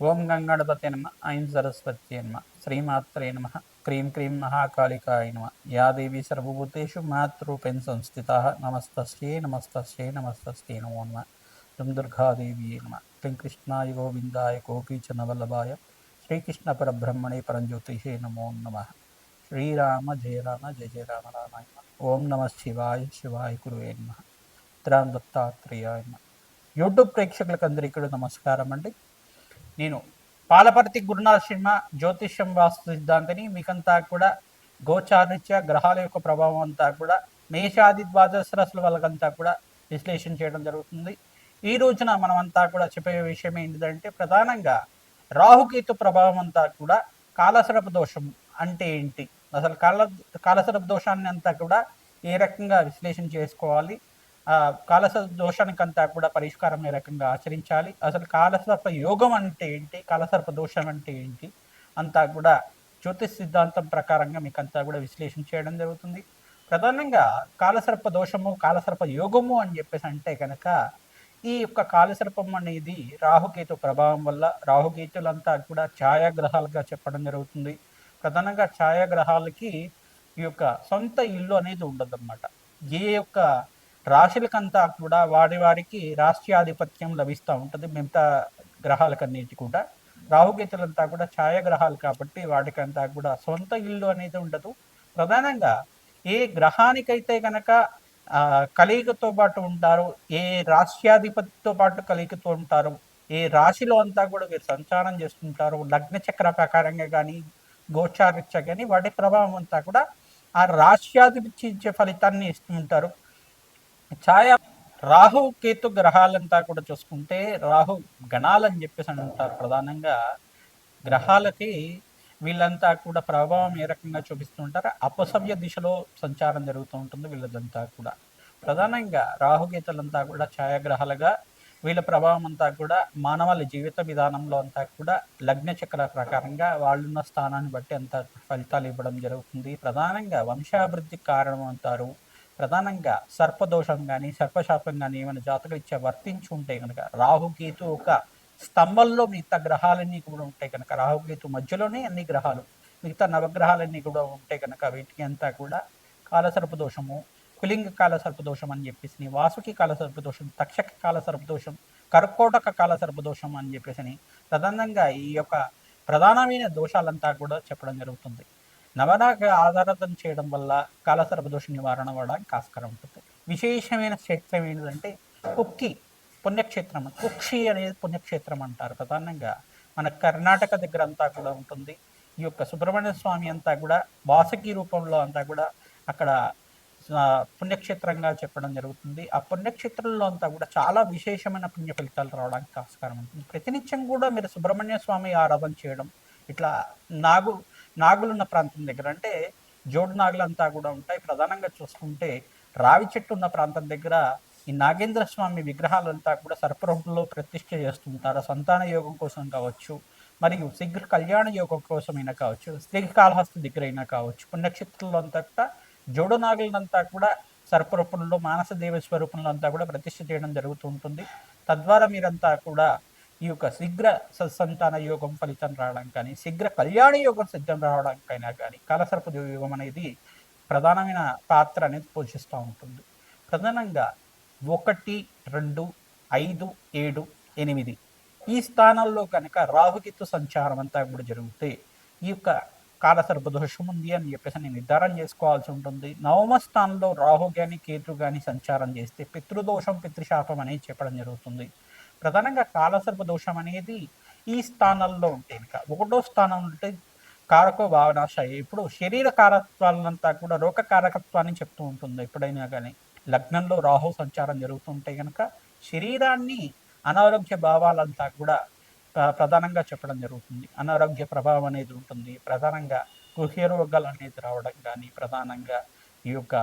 ఓం గంగణపతి నమ ఐం సరస్వతి నమ శ్రీమాత్రే నమ క్రీం క్రీం మహాకాళికాయ నమ యా దేవి సర్వభూతేషు మాతృపెన్ సంస్థిత నమస్తస్యే నమస్తస్యే నమస్తస్యే నమో నమ. దుం దుర్గాదేవి నమ. క్లీం కృష్ణాయ గోవిందాయ గోపీచనవల్లభాయ శ్రీకృష్ణ పరబ్రహ్మణే పరంజ్యోతిషే నమో నమ. శ్రీరామ జయ రామ జయ జయ రామ రామాయ ఓం నమ శివాయ శివాయ గురువే నమ. త్రాం దత్తాత్రేయాయ నమ. యూట్యూబ్ ప్రేక్షకులకు అందరికీ నమస్కారం అండి. నేను పాలపర్తి గురునాథ శర్మ జ్యోతిష్యం వాస్తు సిద్ధాంతిని మీకంతా కూడా గోచారిత్య గ్రహాల యొక్క ప్రభావం అంతా కూడా మేషాది ద్వాదశ రాశుల వాళ్ళకంతా కూడా విశ్లేషణ చేయడం జరుగుతుంది. ఈ రోజున మనమంతా కూడా చెప్పే విషయం ఏంటిదంటే ప్రధానంగా రాహుకేతు ప్రభావం అంతా కూడా కాలసరప దోషం అంటే ఏంటి? అసలు కాల కాలసరప దోషాన్ని అంతా కూడా ఏ రకంగా విశ్లేషణ చేసుకోవాలి? ఆ దోషానికి దోషానికంతా కూడా పరిష్కారం ఏ రకంగా ఆచరించాలి? అసలు కాలసర్ప యోగం అంటే ఏంటి? కాలసర్ప దోషం అంటే ఏంటి? అంతా కూడా జ్యోతిష్ సిద్ధాంతం ప్రకారంగా మీకు అంతా కూడా విశ్లేషణ చేయడం జరుగుతుంది. ప్రధానంగా కాలసర్ప దోషము కాలసర్ప యోగము అని చెప్పేసి అంటే కనుక ఈ యొక్క కాలసర్పం అనేది రాహుకేతు ప్రభావం వల్ల రాహుకేతులంతా కూడా ఛాయాగ్రహాలుగా చెప్పడం జరుగుతుంది. ప్రధానంగా ఛాయాగ్రహాలకి ఈ యొక్క సొంత ఇల్లు అనేది ఉండదన్నమాట. ఏ యొక్క రాశులకంతా కూడా వారి వారికి రాష్ట్రాధిపత్యం లభిస్తూ ఉంటుంది. మిగతా గ్రహాలకన్నిటి కూడా. రాహుగీతలంతా కూడా ఛాయాగ్రహాలు కాబట్టి వాటికంతా కూడా సొంత ఇల్లు అనేది ఉండదు. ప్రధానంగా ఏ గ్రహానికైతే గనక కలియుగతో పాటు ఉంటారు ఏ రాష్ట్రాధిపతితో పాటు కలియుగతో ఉంటారు ఏ రాశిలో అంతా కూడా వీరు సంచారం చేస్తుంటారు లగ్న చక్ర ప్రకారంగా కానీ గోచారిత్య కానీ వాటి ప్రభావం అంతా కూడా ఆ రాష్ట్రాధిపతి ఇచ్చే ఫలితాన్ని ఇస్తూ ఉంటారు ఛాయ రాహు కేతు గ్రహాలంతా కూడా చూసుకుంటే రాహు గణాలని చెప్పేసి అంటారు ప్రధానంగా. గ్రహాలకి వీళ్ళంతా కూడా ప్రభావం ఏ రకంగా చూపిస్తూ ఉంటారు? అపసవ్య దిశలో సంచారం జరుగుతూ ఉంటుంది వీళ్ళదంతా కూడా. ప్రధానంగా రాహుగీతలంతా కూడా ఛాయాగ్రహాలుగా వీళ్ళ ప్రభావం అంతా కూడా మానవాళి జీవిత విధానంలో అంతా కూడా లగ్న చక్ర ప్రకారంగా వాళ్ళున్న స్థానాన్ని బట్టి అంత ఫలితాలు ఇవ్వడం జరుగుతుంది. ప్రధానంగా వంశాభివృద్ధికి కారణం అంటారు. ప్రధానంగా సర్పదోషం కానీ సర్పశాపం కానీ ఏమైనా జాతకరీత్యా వర్తించి ఉంటే కనుక రాహుకేతు ఒక స్తంభంలో మిగతా గ్రహాలన్నీ కూడా ఉంటాయి కనుక రాహుకేతు మధ్యలోనే అన్ని గ్రహాలు మిగతా నవగ్రహాలన్నీ కూడా ఉంటాయి కనుక వీటికి అంతా కూడా కాలసర్ప దోషము కులింగ కాల సర్పదోషం అని చెప్పేసి వాసుకి కాల సర్పదోషం తక్షక కాల సర్పదోషం కర్కోటక కాల సర్పదోషం అని చెప్పేసి ప్రధానంగా ఈ యొక్క ప్రధానమైన దోషాలంతా కూడా చెప్పడం జరుగుతుంది. నవనాక ఆధారతం చేయడం వల్ల కాలసర్పదోష నివారణ అవ్వడానికి ఆస్కారం ఉంటుంది. విశేషమైన క్షేత్రం ఏంటంటే కుక్కి పుణ్యక్షేత్రం. కుక్షి అనేది పుణ్యక్షేత్రం అంటారు. ప్రధానంగా మన కర్ణాటక దగ్గర అంతా కూడా ఉంటుంది. ఈ యొక్క సుబ్రహ్మణ్య స్వామి అంతా కూడా వాసకి రూపంలో అంతా కూడా అక్కడ పుణ్యక్షేత్రంగా చెప్పడం జరుగుతుంది. ఆ పుణ్యక్షేత్రంలో అంతా కూడా చాలా విశేషమైన పుణ్య ఫలితాలు రావడానికి ఆస్కారం ఉంటుంది. ప్రతినిత్యం కూడా మీరు సుబ్రహ్మణ్య స్వామి ఆరాధన చేయడం ఇట్లా నాగు నాగులున్న ప్రాంతం దగ్గర అంటే జోడు నాగులంతా కూడా ఉంటాయి. ప్రధానంగా చూసుకుంటే రావి చెట్టు ఉన్న ప్రాంతం దగ్గర ఈ నాగేంద్ర స్వామి విగ్రహాలంతా కూడా సర్పరూపంలో ప్రతిష్ఠ చేస్తుంటారు. సంతాన యోగం కోసం కావచ్చు మరియు శీఘ్ర కళ్యాణ యోగం కోసమైనా కావచ్చు శ్రీకాళహస్తి దగ్గర అయినా కావచ్చు పుణ్యక్షేత్రంలో అంతా కూడా జోడు నాగులంతా కూడా సర్పరూపంలో మానస దేవ స్వరూపంలో అంతా కూడా ప్రతిష్ఠ చేయడం జరుగుతూ ఉంటుంది. తద్వారా మీరంతా కూడా ఈ యొక్క శీఘ్ర సత్సంతాన యోగం ఫలితం రావడం కానీ శీఘ్ర కళ్యాణ యోగం సిద్ధం రావడానికైనా కానీ కాలసర్ప యోగం అనేది ప్రధానమైన పాత్ర అనేది పోషిస్తూ ఉంటుంది. ప్రధానంగా ఒకటి రెండు ఐదు ఏడు ఎనిమిది ఈ స్థానాల్లో కనుక రాహుకిత్తు సంచారం అంతా కూడా జరిగితే ఈ యొక్క కాలసర్ప దోషం ఉంది అని చెప్పేసి నేను నిర్ధారణ చేసుకోవాల్సి ఉంటుంది. నవమ స్థానంలో రాహు కానీ కేతు కానీ సంచారం చేస్తే పితృదోషం పితృశాపం అనేది చెప్పడం జరుగుతుంది. ప్రధానంగా కాలసర్ప దోషం అనేది ఈ స్థానాల్లో ఉంటే ఒకటో స్థానం ఉంటే కారకో భావనాశయ ఇప్పుడు శరీర కారకత్వాలంతా కూడా రోగ కారకత్వాన్ని చెప్తూ ఉంటుంది. ఎప్పుడైనా కానీ లగ్నంలో రాహు సంచారం జరుగుతుంటే కనుక శరీరాన్ని అనారోగ్య భావాలంతా కూడా ప్రధానంగా చెప్పడం జరుగుతుంది. అనారోగ్య ప్రభావం అనేది ఉంటుంది. ప్రధానంగా గృహ్య రోగాలు అనేది రావడం కానీ ప్రధానంగా ఈ యొక్క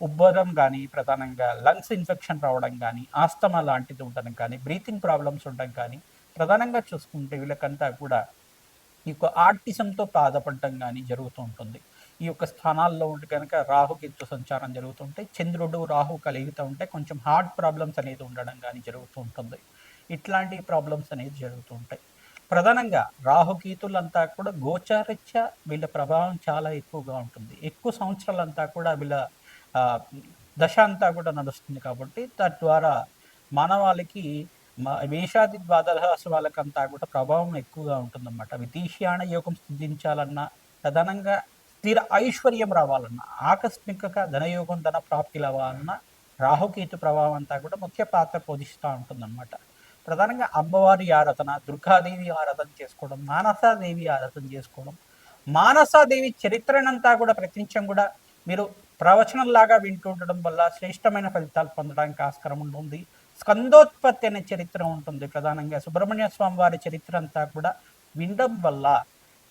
ఉబ్బరం కానీ ప్రధానంగా లంగ్స్ ఇన్ఫెక్షన్ రావడం కానీ ఆస్తమా లాంటిది ఉండడం కానీ బ్రీతింగ్ ప్రాబ్లమ్స్ ఉండడం కానీ ప్రధానంగా చూసుకుంటే వీళ్ళకంతా కూడా ఈ యొక్క ఆర్టిజంతో బాధపడటం కానీ జరుగుతూ ఉంటుంది. ఈ యొక్క స్థానాల్లో ఉంటే కనుక రాహుకేతు సంచారం జరుగుతుంటే చంద్రుడు రాహు కలిగితూ ఉంటే కొంచెం హార్ట్ ప్రాబ్లమ్స్ అనేది ఉండడం కానీ జరుగుతూ ఉంటుంది. ఇట్లాంటి ప్రాబ్లమ్స్ అనేది జరుగుతూ ఉంటాయి. ప్రధానంగా రాహుకేతులంతా కూడా గోచారిత్య వీళ్ళ ప్రభావం చాలా ఎక్కువగా ఉంటుంది. ఎక్కువ సంవత్సరాలంతా కూడా వీళ్ళ దశ అంతా కూడా నడుస్తుంది కాబట్టి తద్వారా మానవాళికి మ- మేషాది ద్వాదశ వాళ్ళకంతా కూడా ప్రభావం ఎక్కువగా ఉంటుందన్నమాట. విదేశీయాన యోగం సిద్ధించాలన్నా ప్రధానంగా స్థిర ఐశ్వర్యం రావాలన్నా ఆకస్మికంగా ధనయోగం ధన ప్రాప్తి రావాలన్నా రాహుకేతు ప్రభావం అంతా కూడా ముఖ్య పాత్ర పోషిస్తూ ఉంటుందన్నమాట. ప్రధానంగా అమ్మవారి ఆరాధన దుర్గాదేవి ఆరాధన చేసుకోవడం మానసాదేవి ఆరాధన చేసుకోవడం మానసాదేవి చరిత్రనంతా కూడా ప్రతినిత్యం కూడా మీరు ప్రవచనంలాగా వింటూ ఉండడం వల్ల శ్రేష్టమైన ఫలితాలు పొందడానికి ఆస్కారం ఉంటుంది. స్కందోత్పత్తి అనే చరిత్ర ఉంటుంది ప్రధానంగా. సుబ్రహ్మణ్య స్వామి వారి చరిత్ర అంతా కూడా వినడం వల్ల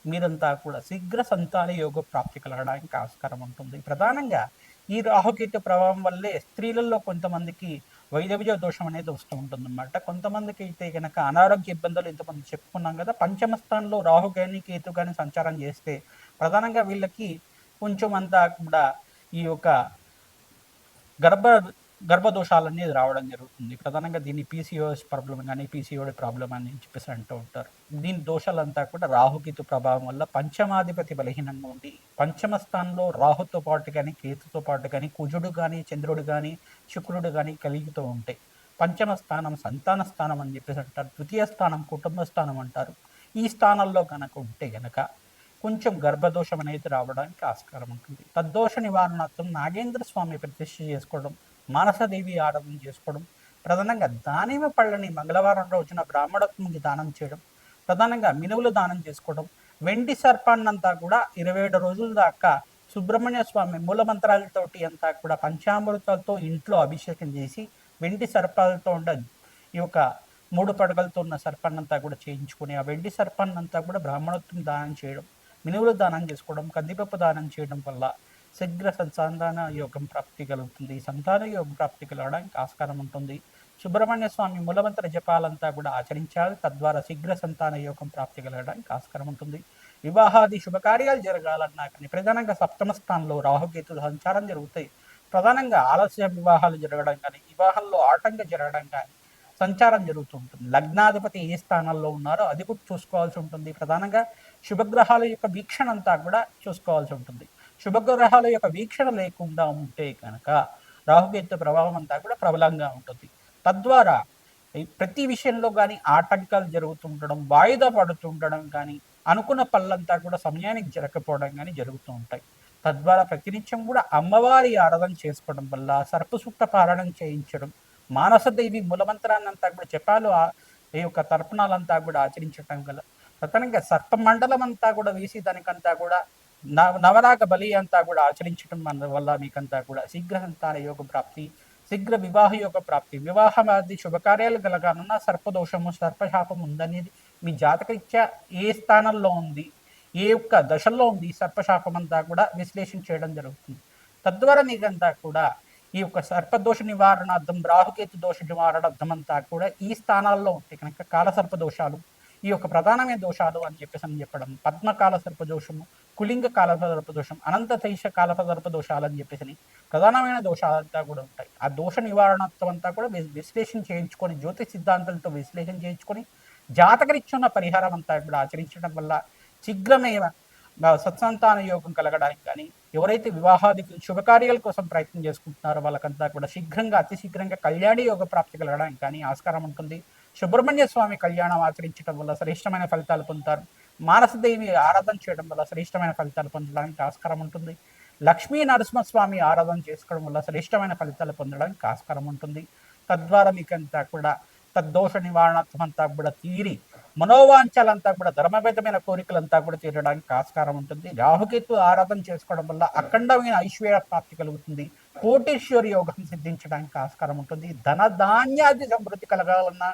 మీరంతా కూడా శీఘ్ర సంతాన యోగ ప్రాప్తి కలగడానికి ఆస్కారం ఉంటుంది. ప్రధానంగా ఈ రాహుకేతు ప్రభావం వల్లే స్త్రీలలో కొంతమందికి వైదవ్య దోషం అనేది వస్తూ ఉంటుందన్నమాట. కొంతమందికి అయితే కనుక అనారోగ్య ఇబ్బందులు ఇంతమంది చెప్పుకున్నాం కదా పంచమ స్థానంలో రాహు కానీ కేతు కానీ సంచారం చేస్తే ప్రధానంగా వీళ్ళకి కొంచెం అంతా కూడా ఈ యొక్క గర్భ గర్భదోషాలు అనేది రావడం జరుగుతుంది. ప్రధానంగా దీన్ని పీసీఓఎస్ ప్రాబ్లం కానీ పీసీఓడి ప్రాబ్లం అని చెప్పేసి అంటూ ఉంటారు. దీని దోషాలంతా కూడా రాహుకేతు ప్రభావం వల్ల పంచమాధిపతి బలహీనంగా ఉంది పంచమ స్థానంలో రాహుతో పాటు కానీ కేతుతో పాటు కానీ కుజుడు కానీ చంద్రుడు కానీ శుక్రుడు కానీ కలిగితో ఉంటాయి. పంచమ స్థానం సంతాన స్థానం అని చెప్పేసి అంటారు. ద్వితీయ స్థానం కుటుంబ స్థానం అంటారు. ఈ స్థానాల్లో కనుక ఉంటే కనుక కొంచెం గర్భదోషం అనేది రావడానికి ఆస్కారం ఉంటుంది. తద్దోష నివారణార్థం నాగేంద్ర స్వామి ప్రతిష్ఠ చేసుకోవడం మానసదేవి ఆరాధన చేసుకోవడం ప్రధానంగా దానిమ్మ పళ్ళని మంగళవారం రోజున బ్రాహ్మణత్వంకి దానం చేయడం ప్రధానంగా మినువులు దానం చేసుకోవడం వెండి సర్పాన్నంతా కూడా ఇరవై ఏడు రోజుల దాకా సుబ్రహ్మణ్య స్వామి మూలమంత్రాలతోటి అంతా కూడా పంచామృతాలతో ఇంట్లో అభిషేకం చేసి వెండి సర్పాలతో ఉండ ఈ యొక్క మూడు పడగలతో ఉన్న సర్పాన్నంతా కూడా చేయించుకొని ఆ వెండి సర్పాన్నంతా కూడా బ్రాహ్మణత్వం దానం చేయడం మినువులు దానం చేసుకోవడం కందిపప్పు దానం చేయడం వల్ల శీఘ్ర సంతాన యోగం ప్రాప్తి కలుగుతుంది. సంతాన యోగం ప్రాప్తి కలగడానికి ఆస్కారం ఉంటుంది. సుబ్రహ్మణ్య స్వామి మూలమంత్ర జపాలంతా కూడా ఆచరించాలి తద్వారా శీఘ్ర సంతాన యోగం ప్రాప్తి కలగడానికి ఆస్కారం ఉంటుంది. వివాహాది శుభకార్యాలు జరగాలన్నా కానీ ప్రధానంగా సప్తమ స్థానంలో రాహుకేతు సంచారం జరుగుతాయి. ప్రధానంగా ఆలస్య వివాహాలు జరగడం కానీ వివాహంలో ఆటంక జరగడం కానీ సంచారం జరుగుతూ ఉంటుంది. లగ్నాధిపతి ఏ స్థానాల్లో ఉన్నారో అది కూడా చూసుకోవాల్సి ఉంటుంది. ప్రధానంగా శుభగ్రహాల యొక్క వీక్షణ అంతా కూడా చూసుకోవాల్సి ఉంటుంది. శుభగ్రహాల యొక్క వీక్షణ లేకుండా ఉంటే కనుక రాహుకేతు ప్రభావం అంతా కూడా ప్రబలంగా ఉంటుంది. తద్వారా ప్రతి విషయంలో కానీ ఆటంకాలు జరుగుతుండడం వాయిదా పడుతుండడం కానీ అనుకున్న పనులంతా కూడా సమయానికి జరగకపోవడం కానీ జరుగుతూ ఉంటాయి. తద్వారా ప్రతినిత్యం కూడా అమ్మవారి ఆరాధన చేసుకోవడం వల్ల సర్పసూక్త పారాయణం చేయించడం మానసదేవి మూలమంత్రాన్నంతా కూడా జపాలు ఈ యొక్క తర్పణాలంతా కూడా ఆచరించటం గల ప్రధానంగా సర్ప మండలం అంతా కూడా వేసి దానికంతా కూడా నవ నవరాగ బలి అంతా కూడా ఆచరించడం మన వల్ల మీకంతా కూడా శీఘ్ర సంతాన యోగ ప్రాప్తి శీఘ్ర వివాహ యోగ ప్రాప్తి వివాహమాది శుభకార్యాలు కలగానున్న సర్పదోషము సర్పశాపం ఉందనేది మీ జాతకరీత్యా ఏ స్థానంలో ఉంది ఏ యొక్క దశల్లో ఉంది సర్పశాపం అంతా కూడా విశ్లేషణ చేయడం జరుగుతుంది. తద్వారా మీకంతా కూడా ఈ యొక్క సర్పదోష నివారణార్థం రాహుకేతు దోష నివారణార్థం అంతా కూడా ఈ స్థానాల్లో ఉంటాయి. కనుక కాలసర్ప దోషాలు ఈ యొక్క ప్రధానమైన దోషాలు అని చెప్పేసి అని చెప్పడం పద్మకాల సర్ప దోషము కులింగ కాల దోషం అనంత తైష కాల సర్ప దోషాలు అని చెప్పేసి ప్రధానమైన దోషాలంతా కూడా ఉంటాయి. ఆ దోష నివారణత్వం అంతా కూడా విశ్లేషణ చేయించుకొని జ్యోతిష్ సిద్ధాంతాలతో విశ్లేషణ చేయించుకొని జాతకరిచ్చున్న పరిహారం అంతా ఇప్పుడు ఆచరించడం వల్ల శీఘ్రమే సత్సంతాన యోగం కలగడానికి కానీ ఎవరైతే వివాహాది శుభకార్యాల కోసం ప్రయత్నం చేసుకుంటున్నారో వాళ్ళకంతా కూడా శీఘ్రంగా అతి శీఘ్రంగా కళ్యాణి యోగ ప్రాప్తి కలగడానికి కానీ ఆస్కారం ఉంటుంది. సుబ్రహ్మణ్య స్వామి కళ్యాణం ఆచరించడం వల్ల శ్రేష్టమైన ఫలితాలు పొందుతారు. మానసదేవి ఆరాధన చేయడం వల్ల శ్రేష్టమైన ఫలితాలు పొందడానికి ఆస్కారం ఉంటుంది. లక్ష్మీ నరసింహస్వామి ఆరాధన చేసుకోవడం వల్ల శ్రేష్టమైన ఫలితాలు పొందడానికి ఆస్కారం ఉంటుంది. తద్వారా మీకంతా కూడా తద్దోష నివారణత్వం అంతా కూడా తీరి మనోవాంఛలంతా కూడా ధర్మబద్ధమైన కోరికలంతా కూడా తీరడానికి ఆస్కారం ఉంటుంది. రాహుకేతు ఆరాధన చేసుకోవడం వల్ల అఖండమైన ఐశ్వర్య ప్రాప్తి కలుగుతుంది. కోటేశ్వర యోగం సిద్ధించడానికి ఆస్కారం ఉంటుంది. ధన ధాన్యాది సమృద్ధి కలగాలన్నా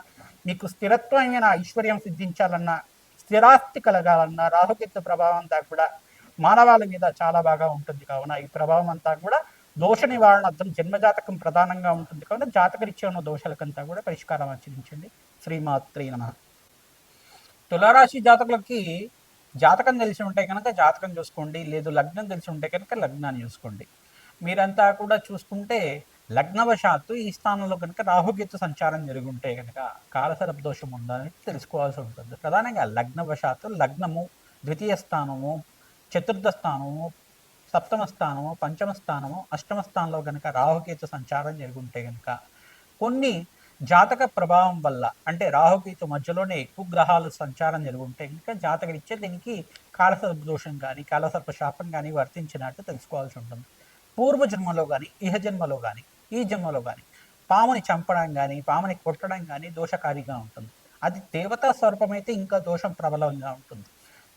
మీకు స్థిరత్వమైన ఐశ్వర్యం సిద్ధించాలన్నా స్థిరాస్తి కలగాలన్నా రాహుకేతు ప్రభావం అంతా కూడా మానవాళి మీద చాలా బాగా ఉంటుంది. కావున ఈ ప్రభావం అంతా కూడా దోష నివారణార్థం జన్మజాతకం ప్రధానంగా ఉంటుంది. కావున జాతకరీత్యా ఉన్న దోషాలకంతా కూడా పరిష్కారం ఆచరించండి. శ్రీమాత్రి నమ. తులారాశి జాతకులకి జాతకం తెలిసి ఉంటే కనుక జాతకం చూసుకోండి లేదు లగ్నం తెలిసి ఉంటే కనుక లగ్నాన్ని చూసుకోండి. మీరంతా కూడా చూసుకుంటే లగ్నవశాత్తు ఈ స్థానంలో కనుక రాహుకేతు సంచారం జరుగుంటే కనుక కాలసర్ప దోషం ఉందని తెలుసుకోవాల్సి ఉంటుంది. ప్రధానంగా లగ్నవశాత్తు లగ్నము ద్వితీయ స్థానము చతుర్థ స్థానము సప్తమ స్థానము పంచమ స్థానము అష్టమ స్థానంలో కనుక రాహుకేతు సంచారం జరుగుంటే కనుక కొన్ని జాతక ప్రభావం వల్ల అంటే రాహుకేతు మధ్యలోనే ఎక్కువ గ్రహాలు సంచారం జరుగుంటే ఇంకా జాతకరీత్యా దీనికి కాలసర్ప దోషం కానీ కాలసర్ప శాపం కానీ వర్తించినట్టు తెలుసుకోవాల్సి ఉంటుంది. పూర్వ జన్మలో కానీ ఇహ జన్మలో కానీ ఈ జన్మలో కానీ పాముని చంపడం కానీ పాముని కొట్టడం కానీ దోషకారిగా ఉంటుంది. అది దేవతా స్వరూపమైతే ఇంకా దోషం ప్రబలంగా ఉంటుంది.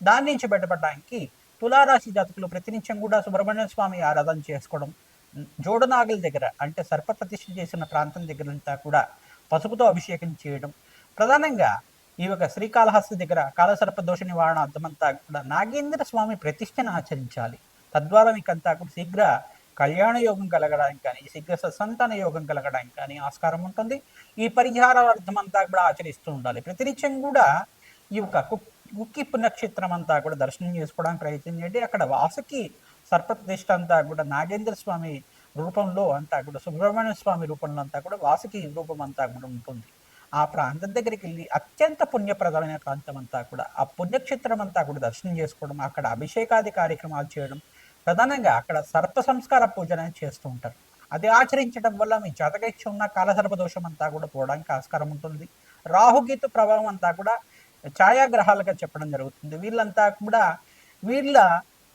దాని నుంచి బయటపడడానికి తులారాశి జాతకులు ప్రతినిత్యం కూడా సుబ్రహ్మణ్య స్వామి ఆరాధన చేసుకోవడం జోడనాగుల దగ్గర అంటే సర్ప ప్రతిష్ఠ చేసిన ప్రాంతం దగ్గర అంతా కూడా పసుపుతో అభిషేకం చేయడం. ప్రధానంగా ఈ యొక్క శ్రీకాళహస్తి దగ్గర కాలసర్ప దోష నివారణ అర్థమంతా కూడా నాగేంద్ర స్వామి ప్రతిష్టను ఆచరించాలి. తద్వారా మీకంతా కూడా శీఘ్ర కళ్యాణ యోగం కలగడానికి కానీ శీఘ్ర సత్సంతాన యోగం కలగడానికి కానీ ఆస్కారం ఉంటుంది. ఈ పరిహార అర్థమంతా కూడా ఆచరిస్తూ ఉండాలి. ప్రతినిత్యం కూడా ఈ యొక్క కు- కుక్కి పుణ్యక్షేత్రం అంతా కూడా దర్శనం చేసుకోవడానికి ప్రయత్నం చేయండి. అక్కడ వాసుకి సర్పప్రతిష్ట అంతా కూడా నాగేంద్ర స్వామి రూపంలో అంతా కూడా సుబ్రహ్మణ్య స్వామి రూపంలో అంతా కూడా వాసుకి రూపం అంతా కూడా ఉంటుంది. ఆ ప్రాంతం దగ్గరికి వెళ్ళి అత్యంత పుణ్యప్రదమైన ప్రాంతం అంతా కూడా ఆ పుణ్యక్షేత్రం అంతా కూడా దర్శనం చేసుకోవడం అక్కడ అభిషేకాది కార్యక్రమాలు చేయడం ప్రధానంగా అక్కడ సర్ప సంస్కార పూజన చేస్తూ ఉంటారు. అది ఆచరించడం వల్ల మీ జాతకైచ్ఛ ఉన్న కాలసర్ప దోషం అంతా కూడా పోవడానికి ఆస్కారం ఉంటుంది. రాహుగీతు ప్రభావం అంతా కూడా ఛాయాగ్రహాలుగా చెప్పడం జరుగుతుంది. వీళ్ళంతా కూడా వీళ్ళ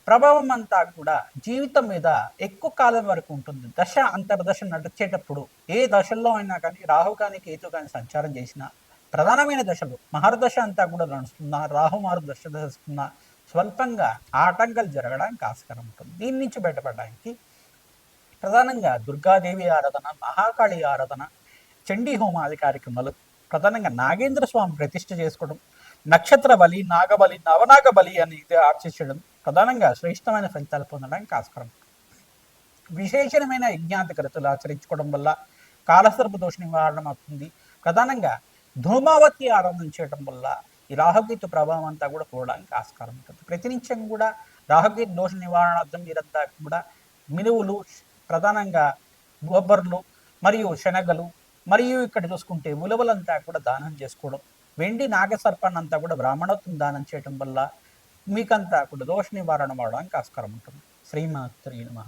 ప్రభావం అంతా కూడా జీవితం మీద ఎక్కువ కాలం వరకు ఉంటుంది. దశ అంతర్దశ నడిచేటప్పుడు ఏ దశల్లో అయినా కానీ రాహు కానీ కేతు కానీ సంచారం చేసినా ప్రధానమైన దశలు మహర్దశ అంతా కూడా నడుస్తున్నా రాహు మహర్దశ నడుస్తున్నా స్వల్పంగా ఆటంకాలు జరగడానికి ఆస్కారం ఉంటుంది. దీని నుంచి బయటపడడానికి ప్రధానంగా దుర్గాదేవి ఆరాధన మహాకాళి ఆరాధన చండీ హోమాది కార్యక్రమాలు ప్రధానంగా నాగేంద్ర స్వామి ప్రతిష్ఠ చేసుకోవడం నక్షత్ర బలి నాగబలి నవనాగ బలి అనేది ఆర్చించడం ప్రధానంగా శ్రేష్టమైన ఫలితాలు పొందడానికి ఆస్కారం విశేషమైన యజ్ఞాతికరతలు ఆచరించుకోవడం వల్ల కాలసర్ప దోష నివారణ అవుతుంది. ప్రధానంగా ధూమావతి ఆరాధన చేయడం వల్ల ఈ రాహుకేతు ప్రభావం అంతా కూడా పోవడానికి ఆస్కారం ఉంటుంది ప్రతినిత్యం కూడా రాహుకేతు దోష నివారణార్థం మీరంతా కూడా మినువులు ప్రధానంగా గోబర్లు మరియు శనగలు మరియు ఇక్కడ చూసుకుంటే ఉలవలంతా కూడా దానం చేసుకోవడం. వెండి నాగసర్పాన్ని అంతా కూడా బ్రాహ్మణత్వం దానం చేయడం వల్ల మీకంతా కూడా దోష నివారణ అవడానికి ఆస్కారం ఉంటుంది. శ్రీమాత్రి నమ.